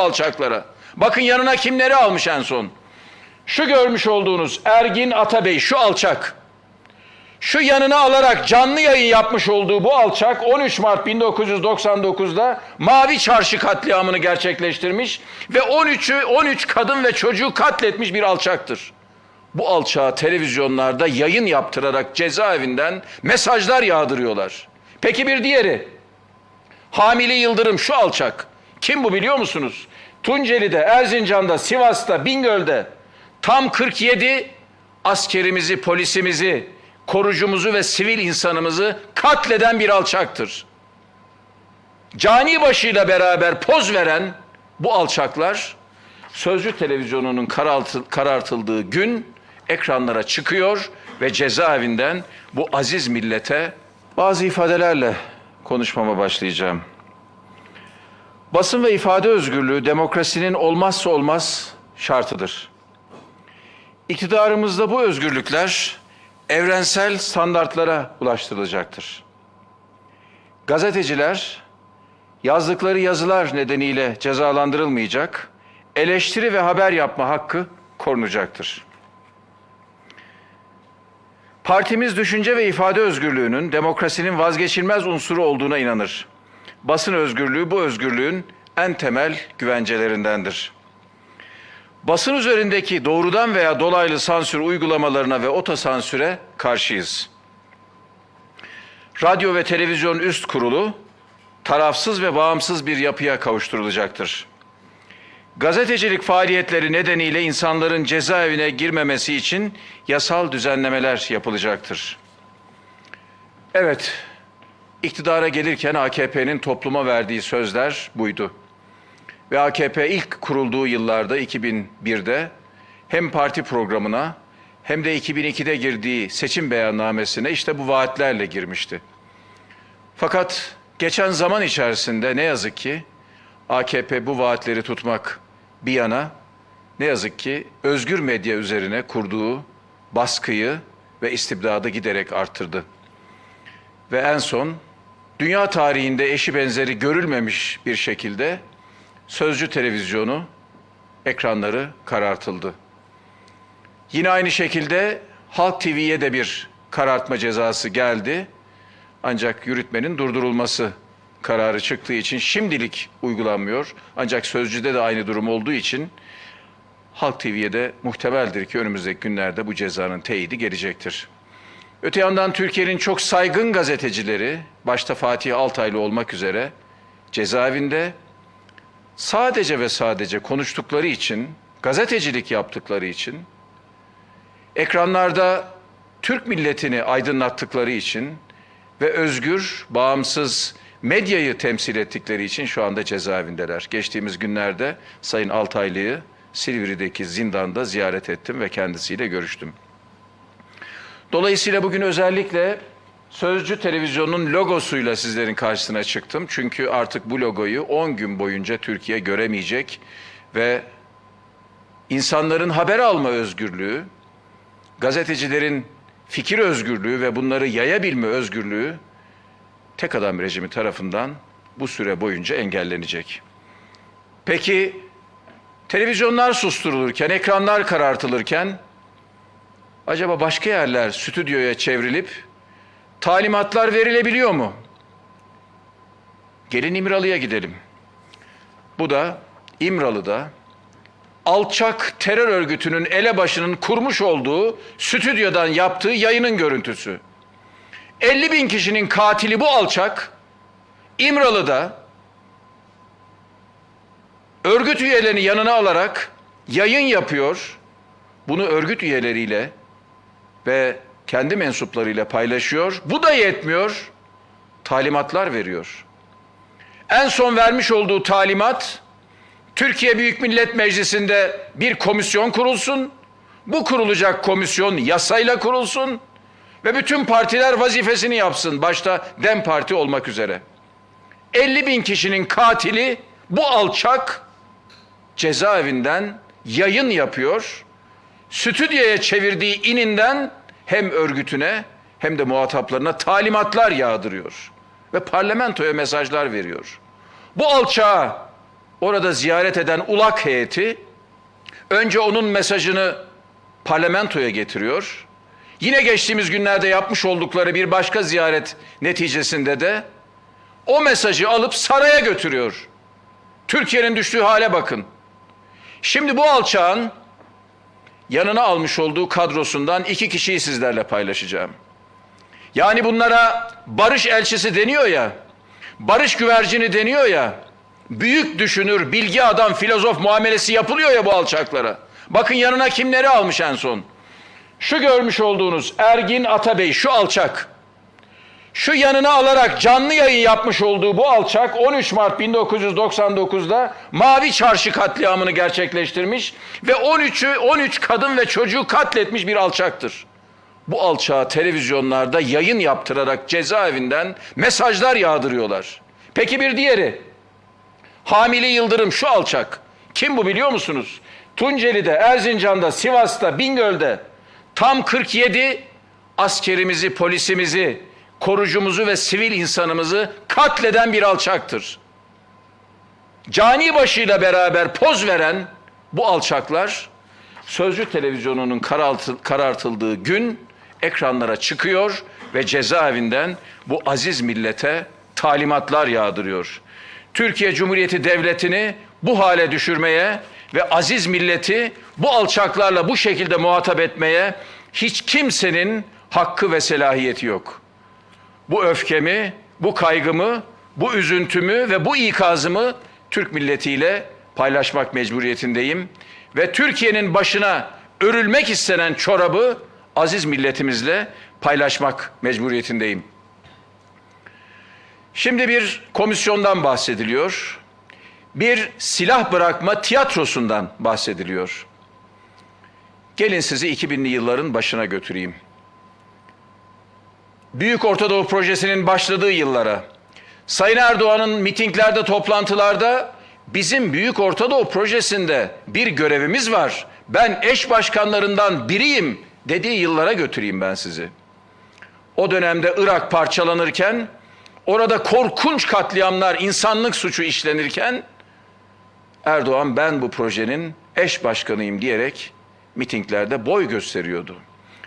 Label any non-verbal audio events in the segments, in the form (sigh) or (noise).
alçaklara. Bakın yanına kimleri almış en son. Şu görmüş olduğunuz Ergin Atabey şu alçak. Şu yanına alarak canlı yayın yapmış olduğu bu alçak 13 Mart 1999'da Mavi Çarşı katliamını gerçekleştirmiş ve 13'ü 13 kadın ve çocuğu katletmiş bir alçaktır. Bu alçağa televizyonlarda yayın yaptırarak cezaevinden mesajlar yağdırıyorlar. Peki bir diğeri Hamili Yıldırım şu alçak. Kim bu biliyor musunuz? Tunceli'de, Erzincan'da, Sivas'ta, Bingöl'de tam 47 askerimizi, polisimizi, korucumuzu ve sivil insanımızı katleden bir alçaktır. Cani başıyla beraber poz veren bu alçaklar Sözcü televizyonunun karartı- karartıldığı gün ekranlara çıkıyor ve cezaevinden bu aziz millete bazı ifadelerle konuşmama başlayacağım. Basın ve ifade özgürlüğü demokrasinin olmazsa olmaz şartıdır. İktidarımızda bu özgürlükler evrensel standartlara ulaştırılacaktır. Gazeteciler yazdıkları yazılar nedeniyle cezalandırılmayacak, eleştiri ve haber yapma hakkı korunacaktır. Partimiz düşünce ve ifade özgürlüğünün demokrasinin vazgeçilmez unsuru olduğuna inanır. Basın özgürlüğü bu özgürlüğün en temel güvencelerindendir. Basın üzerindeki doğrudan veya dolaylı sansür uygulamalarına ve otosansüre karşıyız. Radyo ve Televizyon Üst Kurulu tarafsız ve bağımsız bir yapıya kavuşturulacaktır. Gazetecilik faaliyetleri nedeniyle insanların cezaevine girmemesi için yasal düzenlemeler yapılacaktır. Evet, iktidara gelirken AKP'nin topluma verdiği sözler buydu. Ve AKP ilk kurulduğu yıllarda 2001'de hem parti programına hem de 2002'de girdiği seçim beyannamesine işte bu vaatlerle girmişti. Fakat geçen zaman içerisinde ne yazık ki AKP bu vaatleri tutmak bir yana ne yazık ki özgür medya üzerine kurduğu baskıyı ve istibdadı giderek arttırdı. Ve en son dünya tarihinde eşi benzeri görülmemiş bir şekilde Sözcü televizyonu ekranları karartıldı. Yine aynı şekilde Halk TV'ye de bir karartma cezası geldi. Ancak yürütmenin durdurulması kararı çıktığı için şimdilik uygulanmıyor. Ancak Sözcü'de de aynı durum olduğu için Halk TV'ye de muhtemeldir ki önümüzdeki günlerde bu cezanın teyidi gelecektir. Öte yandan Türkiye'nin çok saygın gazetecileri, başta Fatih Altaylı olmak üzere cezaevinde sadece ve sadece konuştukları için, gazetecilik yaptıkları için, ekranlarda Türk milletini aydınlattıkları için ve özgür, bağımsız medyayı temsil ettikleri için şu anda cezaevindeler. Geçtiğimiz günlerde Sayın Altaylı'yı Silivri'deki zindanda ziyaret ettim ve kendisiyle görüştüm. Dolayısıyla bugün özellikle Sözcü Televizyonu'nun logosuyla sizlerin karşısına çıktım. Çünkü artık bu logoyu 10 gün boyunca Türkiye göremeyecek ve insanların haber alma özgürlüğü, gazetecilerin fikir özgürlüğü ve bunları yayabilme özgürlüğü tek adam rejimi tarafından bu süre boyunca engellenecek. Peki televizyonlar susturulurken, ekranlar karartılırken acaba başka yerler stüdyoya çevrilip talimatlar verilebiliyor mu? Gelin İmralı'ya gidelim. Bu da İmralı'da alçak terör örgütünün elebaşının kurmuş olduğu stüdyodan yaptığı yayının görüntüsü. 50 bin kişinin katili bu alçak İmralı'da örgüt üyelerini yanına alarak yayın yapıyor. Bunu örgüt üyeleriyle ve kendi mensuplarıyla paylaşıyor. Bu da yetmiyor. Talimatlar veriyor. En son vermiş olduğu talimat Türkiye Büyük Millet Meclisi'nde bir komisyon kurulsun. Bu kurulacak komisyon yasayla kurulsun ve bütün partiler vazifesini yapsın. Başta DEM Parti olmak üzere. 50 bin kişinin katili bu alçak cezaevinden yayın yapıyor. Stüdyoya çevirdiği ininden hem örgütüne hem de muhataplarına talimatlar yağdırıyor ve parlamentoya mesajlar veriyor. Bu alçağa orada ziyaret eden ulak heyeti önce onun mesajını parlamentoya getiriyor. Yine geçtiğimiz günlerde yapmış oldukları bir başka ziyaret neticesinde de o mesajı alıp saraya götürüyor. Türkiye'nin düştüğü hale bakın. Şimdi bu alçağın yanına almış olduğu kadrosundan iki kişiyi sizlerle paylaşacağım. Yani bunlara barış elçisi deniyor ya, barış güvercini deniyor ya, büyük düşünür, bilgi adam, filozof muamelesi yapılıyor ya bu alçaklara. Bakın yanına kimleri almış en son. Şu görmüş olduğunuz Ergin Atabey, şu alçak. Şu yanına alarak canlı yayın yapmış olduğu bu alçak 13 Mart 1999'da Mavi Çarşı katliamını gerçekleştirmiş ve 13'ü 13 kadın ve çocuğu katletmiş bir alçaktır. Bu alçağa televizyonlarda yayın yaptırarak cezaevinden mesajlar yağdırıyorlar. Peki bir diğeri Hamili Yıldırım şu alçak. Kim bu biliyor musunuz? Tunceli'de, Erzincan'da, Sivas'ta, Bingöl'de tam 47 askerimizi, polisimizi, korucumuzu ve sivil insanımızı katleden bir alçaktır. Cani başıyla beraber poz veren bu alçaklar Sözcü televizyonunun karartı- karartıldığı gün ekranlara çıkıyor ve cezaevinden bu aziz millete talimatlar yağdırıyor. Türkiye Cumhuriyeti Devleti'ni bu hale düşürmeye ve aziz milleti bu alçaklarla bu şekilde muhatap etmeye hiç kimsenin hakkı ve selahiyeti yok bu öfkemi, bu kaygımı, bu üzüntümü ve bu ikazımı Türk milletiyle paylaşmak mecburiyetindeyim. Ve Türkiye'nin başına örülmek istenen çorabı aziz milletimizle paylaşmak mecburiyetindeyim. Şimdi bir komisyondan bahsediliyor. Bir silah bırakma tiyatrosundan bahsediliyor. Gelin sizi 2000'li yılların başına götüreyim. Büyük Orta Doğu Projesi'nin başladığı yıllara, Sayın Erdoğan'ın mitinglerde, toplantılarda bizim Büyük Orta Doğu Projesi'nde bir görevimiz var. Ben eş başkanlarından biriyim dediği yıllara götüreyim ben sizi. O dönemde Irak parçalanırken, orada korkunç katliamlar, insanlık suçu işlenirken Erdoğan ben bu projenin eş başkanıyım diyerek mitinglerde boy gösteriyordu.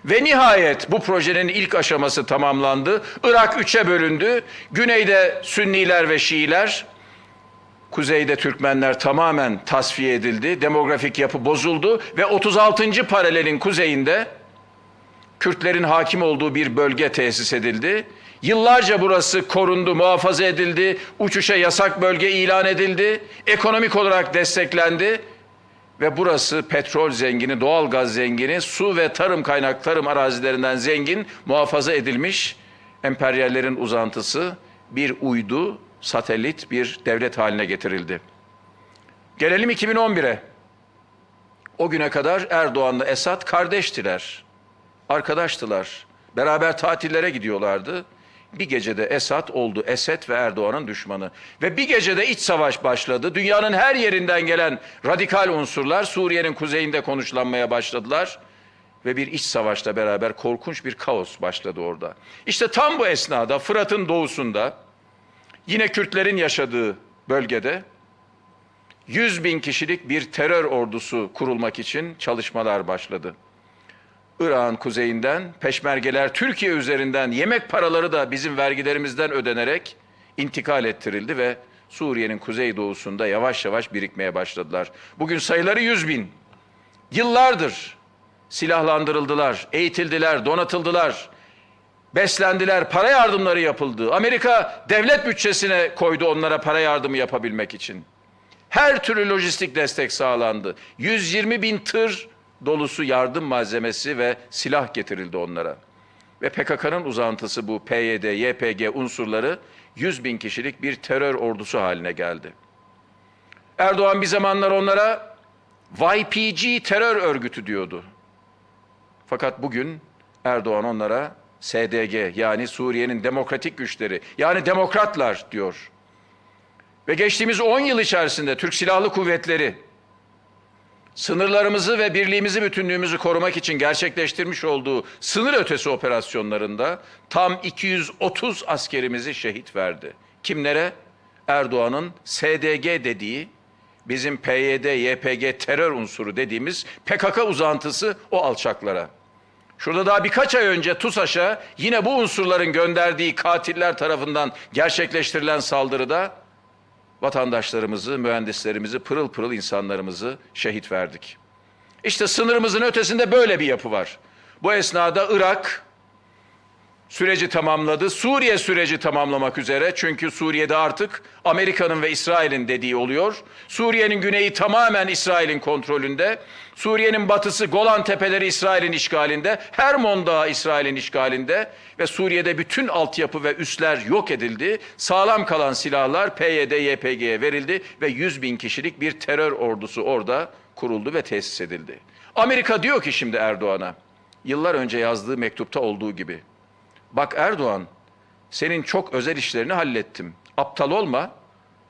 Ve nihayet bu projenin ilk aşaması tamamlandı. Irak üçe bölündü. Güneyde Sünniler ve Şiiler, kuzeyde Türkmenler tamamen tasfiye edildi. Demografik yapı bozuldu ve 36. paralelin kuzeyinde Kürtlerin hakim olduğu bir bölge tesis edildi. Yıllarca burası korundu, muhafaza edildi. Uçuşa yasak bölge ilan edildi. Ekonomik olarak desteklendi ve burası petrol zengini, doğal gaz zengini, su ve tarım kaynak tarım arazilerinden zengin, muhafaza edilmiş emperyallerin uzantısı bir uydu, satelit bir devlet haline getirildi. Gelelim 2011'e. O güne kadar Erdoğan'la Esad kardeştiler, arkadaştılar. Beraber tatillere gidiyorlardı. Bir gecede Esad oldu Esed ve Erdoğan'ın düşmanı. Ve bir gecede iç savaş başladı. Dünyanın her yerinden gelen radikal unsurlar Suriye'nin kuzeyinde konuşlanmaya başladılar. Ve bir iç savaşla beraber korkunç bir kaos başladı orada. İşte tam bu esnada Fırat'ın doğusunda yine Kürtlerin yaşadığı bölgede 100 bin kişilik bir terör ordusu kurulmak için çalışmalar başladı. Irak'ın kuzeyinden peşmergeler Türkiye üzerinden yemek paraları da bizim vergilerimizden ödenerek intikal ettirildi ve Suriye'nin kuzeydoğusunda yavaş yavaş birikmeye başladılar. Bugün sayıları 100 bin. Yıllardır silahlandırıldılar, eğitildiler, donatıldılar, beslendiler, para yardımları yapıldı. Amerika devlet bütçesine koydu onlara para yardımı yapabilmek için. Her türlü lojistik destek sağlandı. 120 bin tır dolusu yardım malzemesi ve silah getirildi onlara. Ve PKK'nın uzantısı bu PYD, YPG unsurları 100 bin kişilik bir terör ordusu haline geldi. Erdoğan bir zamanlar onlara YPG terör örgütü diyordu. Fakat bugün Erdoğan onlara SDG yani Suriye'nin demokratik güçleri yani demokratlar diyor. Ve geçtiğimiz 10 yıl içerisinde Türk Silahlı Kuvvetleri sınırlarımızı ve birliğimizi, bütünlüğümüzü korumak için gerçekleştirmiş olduğu sınır ötesi operasyonlarında tam 230 askerimizi şehit verdi. Kimlere? Erdoğan'ın SDG dediği bizim PYD, YPG terör unsuru dediğimiz PKK uzantısı o alçaklara. Şurada daha birkaç ay önce TUSAŞ'a yine bu unsurların gönderdiği katiller tarafından gerçekleştirilen saldırıda vatandaşlarımızı, mühendislerimizi, pırıl pırıl insanlarımızı şehit verdik. İşte sınırımızın ötesinde böyle bir yapı var. Bu esnada Irak süreci tamamladı. Suriye süreci tamamlamak üzere. Çünkü Suriye'de artık Amerika'nın ve İsrail'in dediği oluyor. Suriye'nin güneyi tamamen İsrail'in kontrolünde. Suriye'nin batısı Golan Tepeleri İsrail'in işgalinde. Hermon Dağı İsrail'in işgalinde. Ve Suriye'de bütün altyapı ve üsler yok edildi. Sağlam kalan silahlar PYD, YPG'ye verildi ve 100 bin kişilik bir terör ordusu orada kuruldu ve tesis edildi. Amerika diyor ki şimdi Erdoğan'a, yıllar önce yazdığı mektupta olduğu gibi, Bak Erdoğan, senin çok özel işlerini hallettim. Aptal olma.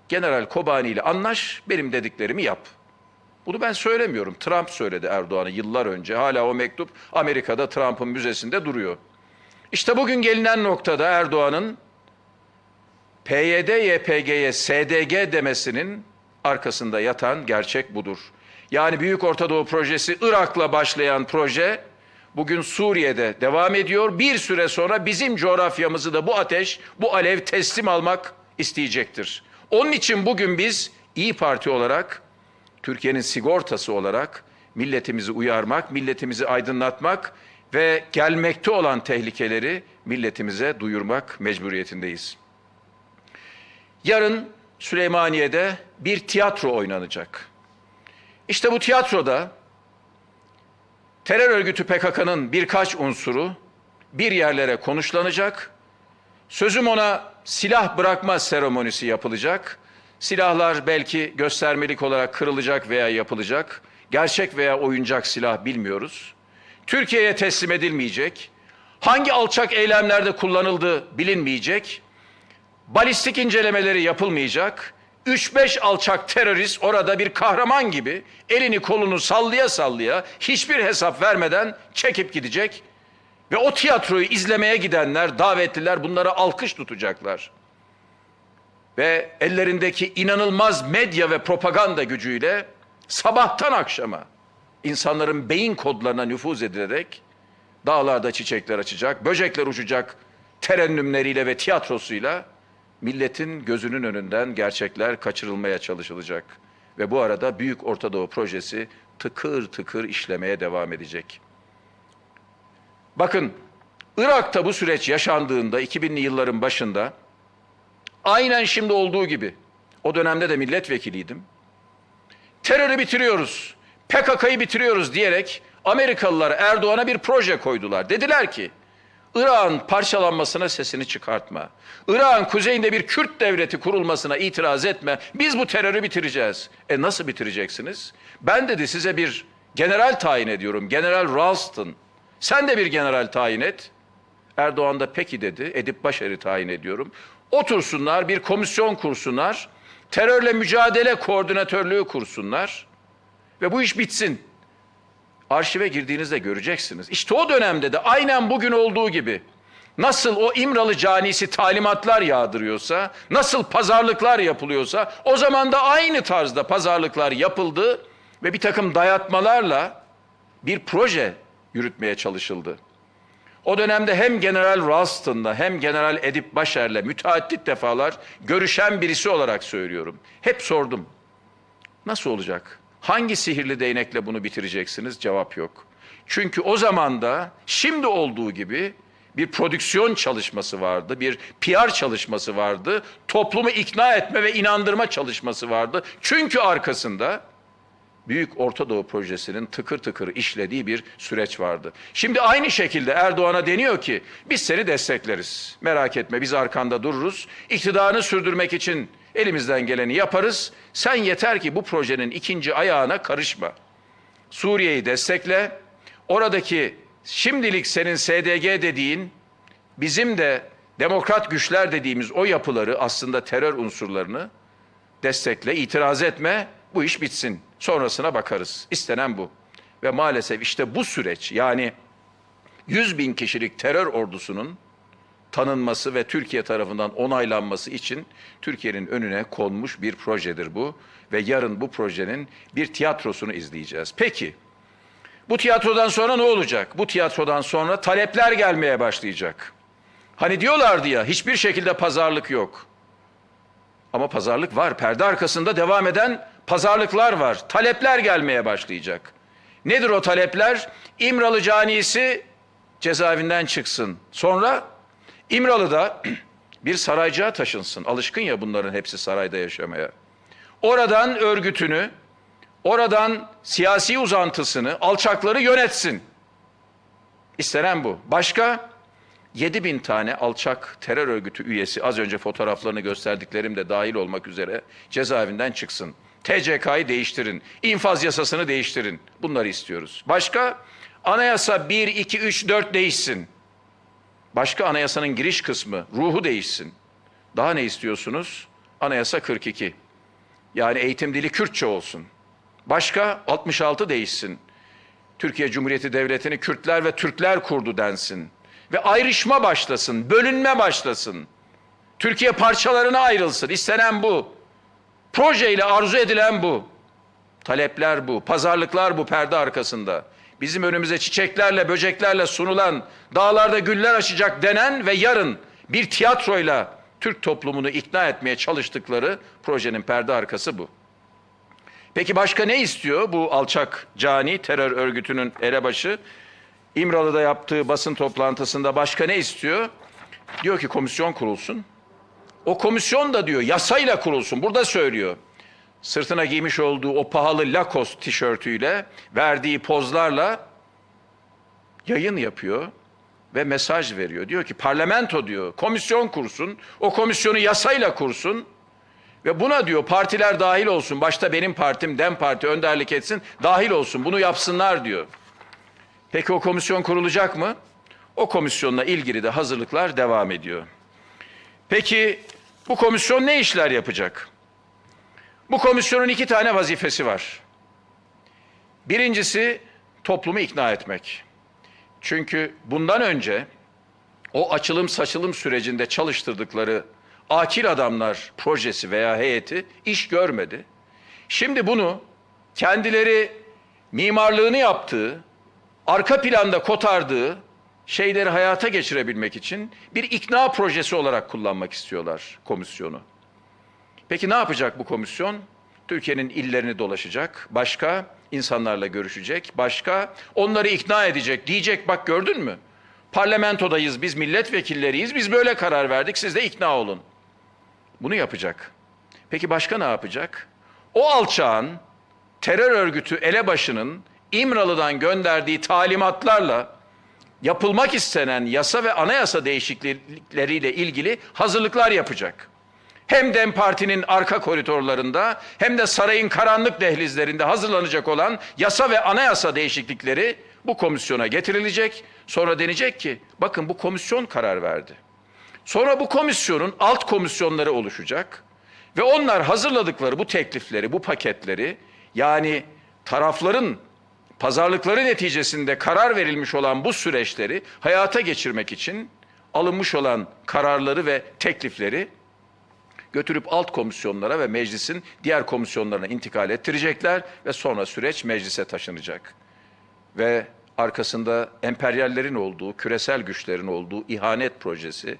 General Kobani ile anlaş, benim dediklerimi yap. Bunu ben söylemiyorum. Trump söyledi Erdoğan'a yıllar önce. Hala o mektup Amerika'da Trump'ın müzesinde duruyor. İşte bugün gelinen noktada Erdoğan'ın PYD, YPG'ye SDG demesinin arkasında yatan gerçek budur. Yani Büyük Orta Doğu Projesi Irak'la başlayan proje bugün Suriye'de devam ediyor. Bir süre sonra bizim coğrafyamızı da bu ateş, bu alev teslim almak isteyecektir. Onun için bugün biz İyi Parti olarak, Türkiye'nin sigortası olarak milletimizi uyarmak, milletimizi aydınlatmak ve gelmekte olan tehlikeleri milletimize duyurmak mecburiyetindeyiz. Yarın Süleymaniye'de bir tiyatro oynanacak. İşte bu tiyatroda terör örgütü PKK'nın birkaç unsuru bir yerlere konuşlanacak. Sözüm ona silah bırakma seremonisi yapılacak. Silahlar belki göstermelik olarak kırılacak veya yapılacak. Gerçek veya oyuncak silah bilmiyoruz. Türkiye'ye teslim edilmeyecek. Hangi alçak eylemlerde kullanıldığı bilinmeyecek. Balistik incelemeleri yapılmayacak. 3-5 alçak terörist orada bir kahraman gibi elini kolunu sallaya sallaya hiçbir hesap vermeden çekip gidecek. Ve o tiyatroyu izlemeye gidenler, davetliler bunlara alkış tutacaklar. Ve ellerindeki inanılmaz medya ve propaganda gücüyle sabahtan akşama insanların beyin kodlarına nüfuz edilerek dağlarda çiçekler açacak, böcekler uçacak terennümleriyle ve tiyatrosuyla milletin gözünün önünden gerçekler kaçırılmaya çalışılacak. Ve bu arada Büyük Orta Doğu Projesi tıkır tıkır işlemeye devam edecek. Bakın Irak'ta bu süreç yaşandığında 2000'li yılların başında aynen şimdi olduğu gibi o dönemde de milletvekiliydim. Terörü bitiriyoruz, PKK'yı bitiriyoruz diyerek Amerikalılar Erdoğan'a bir proje koydular. Dediler ki Irak'ın parçalanmasına sesini çıkartma. Irak'ın kuzeyinde bir Kürt devleti kurulmasına itiraz etme. Biz bu terörü bitireceğiz. E nasıl bitireceksiniz? Ben dedi size bir general tayin ediyorum. General Ralston. Sen de bir general tayin et. Erdoğan da peki dedi. Edip Başar'ı tayin ediyorum. Otursunlar, bir komisyon kursunlar. Terörle mücadele koordinatörlüğü kursunlar. Ve bu iş bitsin arşive girdiğinizde göreceksiniz. İşte o dönemde de aynen bugün olduğu gibi nasıl o İmralı canisi talimatlar yağdırıyorsa, nasıl pazarlıklar yapılıyorsa o zaman da aynı tarzda pazarlıklar yapıldı ve bir takım dayatmalarla bir proje yürütmeye çalışıldı. O dönemde hem General Ralston'la hem General Edip Başer'le müteaddit defalar görüşen birisi olarak söylüyorum. Hep sordum. Nasıl olacak? Hangi sihirli değnekle bunu bitireceksiniz? Cevap yok. Çünkü o zaman da şimdi olduğu gibi bir prodüksiyon çalışması vardı, bir PR çalışması vardı, toplumu ikna etme ve inandırma çalışması vardı. Çünkü arkasında Büyük Orta Doğu Projesi'nin tıkır tıkır işlediği bir süreç vardı. Şimdi aynı şekilde Erdoğan'a deniyor ki biz seni destekleriz. Merak etme biz arkanda dururuz. İktidarını sürdürmek için elimizden geleni yaparız. Sen yeter ki bu projenin ikinci ayağına karışma. Suriye'yi destekle. Oradaki şimdilik senin SDG dediğin bizim de demokrat güçler dediğimiz o yapıları aslında terör unsurlarını destekle, itiraz etme, bu iş bitsin. Sonrasına bakarız. İstenen bu. Ve maalesef işte bu süreç yani 100 bin kişilik terör ordusunun tanınması ve Türkiye tarafından onaylanması için Türkiye'nin önüne konmuş bir projedir bu ve yarın bu projenin bir tiyatrosunu izleyeceğiz. Peki bu tiyatrodan sonra ne olacak? Bu tiyatrodan sonra talepler gelmeye başlayacak. Hani diyorlardı ya hiçbir şekilde pazarlık yok. Ama pazarlık var. Perde arkasında devam eden pazarlıklar var. Talepler gelmeye başlayacak. Nedir o talepler? İmralı canisi cezaevinden çıksın. Sonra İmralı'da (clears throat) bir saraycığa taşınsın. Alışkın ya bunların hepsi sarayda yaşamaya. Oradan örgütünü, oradan siyasi uzantısını, alçakları yönetsin. İstenen bu. Başka? 7 bin tane alçak terör örgütü üyesi az önce fotoğraflarını gösterdiklerim de dahil olmak üzere cezaevinden çıksın. TCK'yı değiştirin. infaz yasasını değiştirin. Bunları istiyoruz. Başka? Anayasa 1, 2, 3, 4 değişsin. Başka anayasanın giriş kısmı, ruhu değişsin. Daha ne istiyorsunuz? Anayasa 42. Yani eğitim dili Kürtçe olsun. Başka 66 değişsin. Türkiye Cumhuriyeti Devleti'ni Kürtler ve Türkler kurdu densin. Ve ayrışma başlasın, bölünme başlasın. Türkiye parçalarına ayrılsın. İstenen bu. Projeyle arzu edilen bu. Talepler bu, pazarlıklar bu perde arkasında. Bizim önümüze çiçeklerle, böceklerle sunulan, dağlarda güller açacak denen ve yarın bir tiyatroyla Türk toplumunu ikna etmeye çalıştıkları projenin perde arkası bu. Peki başka ne istiyor bu alçak cani terör örgütünün elebaşı? İmralı'da yaptığı basın toplantısında başka ne istiyor? Diyor ki komisyon kurulsun. O komisyon da diyor yasayla kurulsun. Burada söylüyor. Sırtına giymiş olduğu o pahalı Lacoste tişörtüyle, verdiği pozlarla yayın yapıyor ve mesaj veriyor. Diyor ki parlamento diyor komisyon kursun. O komisyonu yasayla kursun. Ve buna diyor partiler dahil olsun. Başta benim partim Dem Parti önderlik etsin. Dahil olsun. Bunu yapsınlar diyor. Peki o komisyon kurulacak mı? O komisyonla ilgili de hazırlıklar devam ediyor. Peki bu komisyon ne işler yapacak? Bu komisyonun iki tane vazifesi var. Birincisi toplumu ikna etmek. Çünkü bundan önce o açılım saçılım sürecinde çalıştırdıkları akil adamlar projesi veya heyeti iş görmedi. Şimdi bunu kendileri mimarlığını yaptığı, arka planda kotardığı şeyleri hayata geçirebilmek için bir ikna projesi olarak kullanmak istiyorlar komisyonu. Peki ne yapacak bu komisyon? Türkiye'nin illerini dolaşacak, başka insanlarla görüşecek, başka onları ikna edecek. Diyecek bak gördün mü? Parlamentodayız, biz milletvekilleriyiz, biz böyle karar verdik, siz de ikna olun. Bunu yapacak. Peki başka ne yapacak? O alçağın, terör örgütü elebaşının İmralı'dan gönderdiği talimatlarla yapılmak istenen yasa ve anayasa değişiklikleriyle ilgili hazırlıklar yapacak. Hem DEM Parti'nin arka koridorlarında hem de sarayın karanlık dehlizlerinde hazırlanacak olan yasa ve anayasa değişiklikleri bu komisyona getirilecek. Sonra denecek ki bakın bu komisyon karar verdi. Sonra bu komisyonun alt komisyonları oluşacak ve onlar hazırladıkları bu teklifleri, bu paketleri yani tarafların pazarlıkları neticesinde karar verilmiş olan bu süreçleri hayata geçirmek için alınmış olan kararları ve teklifleri götürüp alt komisyonlara ve meclisin diğer komisyonlarına intikal ettirecekler ve sonra süreç meclise taşınacak. Ve arkasında emperyallerin olduğu, küresel güçlerin olduğu ihanet projesi,